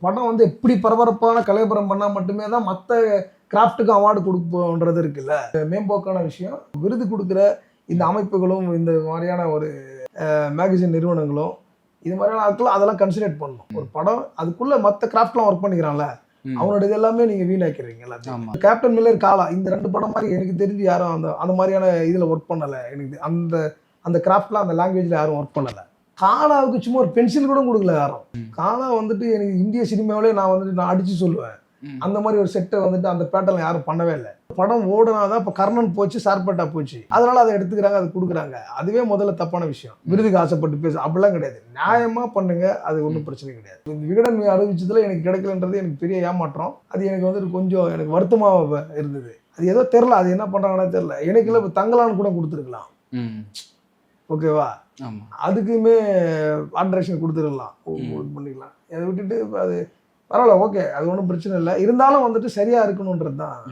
படம் வந்து எப்படி பரபரப்பான கலைபுரம் பண்ணால் மட்டுமே தான் மற்ற கிராஃப்ட்டுக்கு அவார்டு கொடுப்போன்றது இருக்குல்ல. மேம்போக்கான விஷயம் விருது கொடுக்குற இந்த அமைப்புகளும் இந்த மாதிரியான ஒரு மேகசின் நிறுவனங்களும் இது மாதிரியான ஆட்கள் அதெல்லாம் கன்சிடர் பண்ணணும். ஒரு படம் அதுக்குள்ள மற்ற கிராஃப்ட்லாம் ஒர்க் பண்ணிக்கிறான்ல. அவனோட இது எல்லாமே நீங்க வீணாக்கிறீங்க எல்லாத்தையும். கேப்டன் மில்லர் காலா இந்த ரெண்டு படம் மாதிரி எனக்கு தெரிஞ்சு யாரும் அந்த அந்த மாதிரியான இதில் ஒர்க் பண்ணலை. எனக்கு அந்த அந்த கிராஃப்ட்ல அந்த லாங்குவேஜில் யாரும் ஒர்க் பண்ணலை. காலாவுக்கு சும்மா ஒரு பென்சில் கூட கொடுக்கல யாரும். காலா வந்துட்டு எனக்கு இந்திய சினிமாவிலே நான் வந்துட்டு நான் அடிச்சு சொல்லுவேன். அந்த மாதிரி ஒரு செட்டை வந்துட்டு அந்த பேட்டர்ல யாரும் பண்ணவே இல்லை. படம் ஓடுனாதான் இப்போ கர்ணன் போச்சு சார்பேட்டா போச்சு. அதனால அதை எடுத்துக்கிறாங்க அதை கொடுக்குறாங்க. அதுவே முதல்ல தப்பான விஷயம். விருதுக்கு ஆசைப்பட்டு பேச அப்படிலாம் கிடையாது. நியாயமா பண்ணுங்க அது ஒன்றும் பிரச்சனை கிடையாது. இந்த விகடன் அறிவிச்சதுல எனக்கு கிடைக்கலன்றது எனக்கு பெரிய ஏமாற்றம். அது எனக்கு வந்துட்டு கொஞ்சம் எனக்கு வருத்தமாக இருந்தது. அது ஏதோ தெரில அது என்ன பண்றாங்கன்னு தெரில எனக்கு இல்லை தங்கலான்னு கூட கொடுத்துருக்கலாம். ஓகேவா? அதுக்குமே ஆல்ட்ரேஷன் கொடுத்துடலாம். பண்ணிக்கலாம். அதை விட்டுட்டு அது பரவாயில்ல ஓகே. அது ஒன்றும் பிரச்சனை இல்லை. இருந்தாலும் வந்துட்டு சரியா இருக்கணுன்றது தான்.